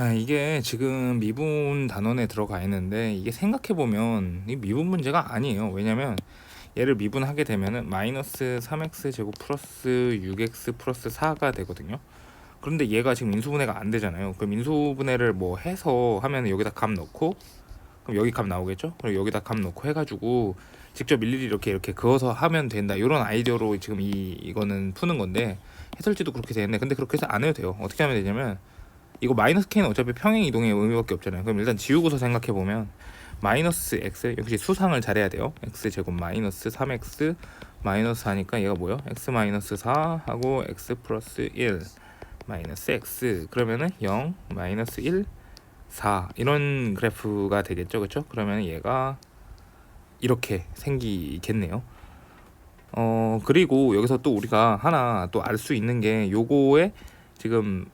아, 이게 지금 미분 단원에 들어가 있는데 이게 생각해 보면 이 미분 문제가 아니에요. 왜냐면 얘를 미분하게 되면은 마이너스 3x 제곱 플러스 6x 플러스 4가 되거든요. 그런데 얘가 지금 인수분해가 안 되잖아요. 그럼 인수분해를 뭐 해서 하면 여기다 값 넣고 그럼 여기 값 나오겠죠? 그리고 여기다 값 넣고 해가지고 직접 일일이 이렇게 이렇게 그어서 하면 된다. 이런 아이디어로 지금 이 이거는 푸는 건데 해설지도 그렇게 되는데 근데 그렇게 해서 안 해도 돼요. 어떻게 하면 되냐면 이거 마이너스 k는 어차피 평행 이동의 의미밖에 없잖아요. 그럼 일단 지우고서 생각해 보면 마이너스 x 역시 수상을 잘해야 돼요. x 제곱 마이너스 3x 마이너스 4니까 얘가 뭐요? x 마이너스 4 하고 x 플러스 1 마이너스 x 그러면은 0 마이너스 1 4 이런 그래프가 되겠죠, 그렇죠? 그러면 얘가 이렇게 생기겠네요. 어 그리고 여기서 또 우리가 하나 또 알 수 있는 게 요거에 지금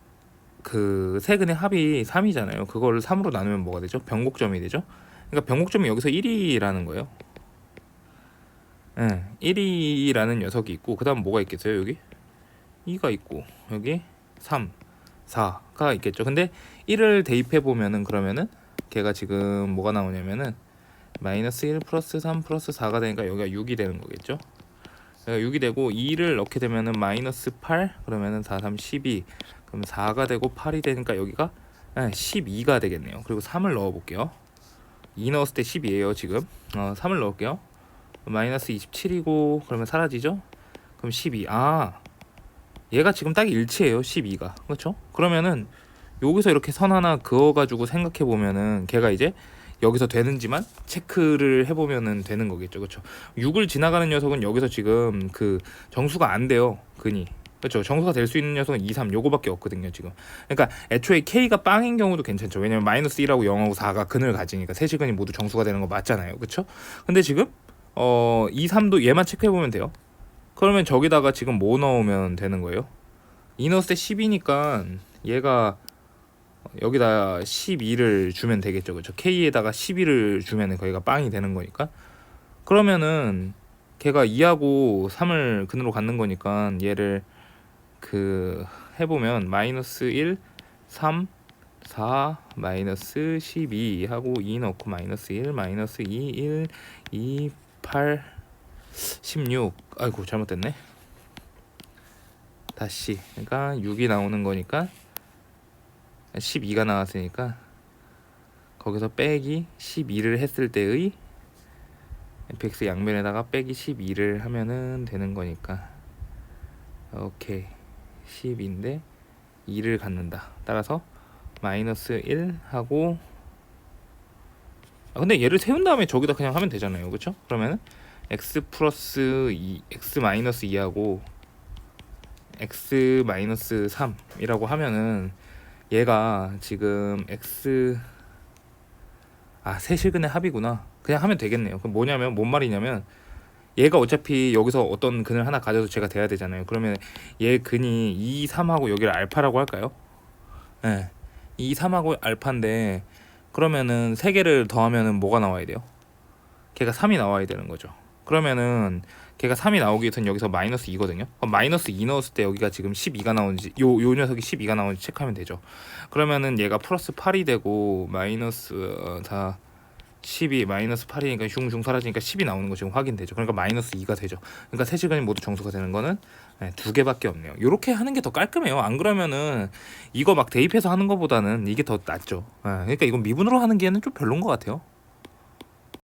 그 세근의 합이 3이잖아요. 그걸 3으로 나누면 뭐가 되죠? 변곡점이 되죠. 그러니까 변곡점이 여기서 1이라는 거예요. 예, 1이라는 녀석이 있고 그다음 뭐가 있겠어요? 여기 2가 있고 여기 3, 4가 있겠죠. 근데 1을 대입해 보면은 그러면은 걔가 지금 뭐가 나오냐면은 마이너스 1 플러스 3 플러스 4가 되니까 여기가 6이 되는 거겠죠. 여기가 6이 되고 2를 넣게 되면은 마이너스 8 그러면은 4, 3, 12 그럼 4가 되고 8이 되니까 여기가 12가 되겠네요. 그리고 3을 넣어 볼게요. 2 넣었을 때 10이에요 지금. 어, 3을 넣을게요. 마이너스 27이고 그러면 사라지죠? 그럼 12. 아 얘가 지금 딱 일치해요 12가 그렇죠? 그러면은 여기서 이렇게 선 하나 그어가지고 생각해 보면은 걔가 이제 여기서 되는지만 체크를 해보면은 되는 거겠죠. 그렇죠? 6을 지나가는 녀석은 여기서 지금 그 정수가 안 돼요 근이. 그렇죠? 정수가 될 수 있는 녀석은 2, 3 요거밖에 없거든요 지금. 그러니까 애초에 K가 빵인 경우도 괜찮죠. 왜냐면 마이너스 1하고 0하고 4가 근을 가지니까 세 시 근이 모두 정수가 되는 거 맞잖아요. 그렇죠? 근데 지금 어 2, 3도 얘만 체크해 보면 돼요. 그러면 저기다가 지금 뭐 넣으면 되는 거예요? 이너스에 10이니까 얘가 여기다 12를 주면 되겠죠. 그렇죠? K에다가 12를 주면은 거기가 빵이 되는 거니까. 그러면은 걔가 2하고 3을 근으로 갖는 거니까 얘를 그 해보면 마이너스 1, 3, 4, 마이너스 12 하고 2 넣고 마이너스 1, 마이너스 2, 1, 2, 8, 16 아이고 잘못됐네 다시 그러니까 6이 나오는 거니까 12가 나왔으니까 거기서 빼기 12를 했을 때의 fx 양면에다가 빼기 12를 하면은 되는 거니까. 오케이. 10인데 2를 갖는다. 따라서 마이너스 1 하고 아 근데 얘를 세운 다음에 저기다 그냥 하면 되잖아요. 그쵸? 그러면은 x 플러스 2 x 마이너스 2하고 x 마이너스 3이라고 하면은 얘가 지금 x 아 세실근의 합이구나 그냥 하면 되겠네요 그럼 뭐냐면 뭔 말이냐면 얘가 어차피 여기서 어떤 근을 하나 가져서 제가 돼야 되잖아요 그러면 얘 근이 2, 3하고 여기를 알파라고 할까요? 예. 네. 2, 3하고 알파인데 그러면은 세 개를 더하면은 뭐가 나와야 돼요? 걔가 3이 나와야 되는 거죠. 그러면은 걔가 3이 나오기 위해서는 여기서 마이너스 2거든요. 그럼 마이너스 2 넣었을 때 여기가 지금 12가 나오는지 요, 요 녀석이 12가 나오는지 체크하면 되죠. 그러면은 얘가 플러스 8이 되고 마이너스 4 12 마이너스 8이니까 슝슝 사라지니까 10이 나오는 거 지금 확인되죠. 그러니까 마이너스 2가 되죠. 그러니까 세 시간이 모두 정수가 되는 거는 네, 두 개밖에 없네요. 이렇게 하는 게 더 깔끔해요. 안 그러면은 이거 막 대입해서 하는 것보다는 이게 더 낫죠. 네, 그러니까 이건 미분으로 하는 게는 좀 별론 것 같아요.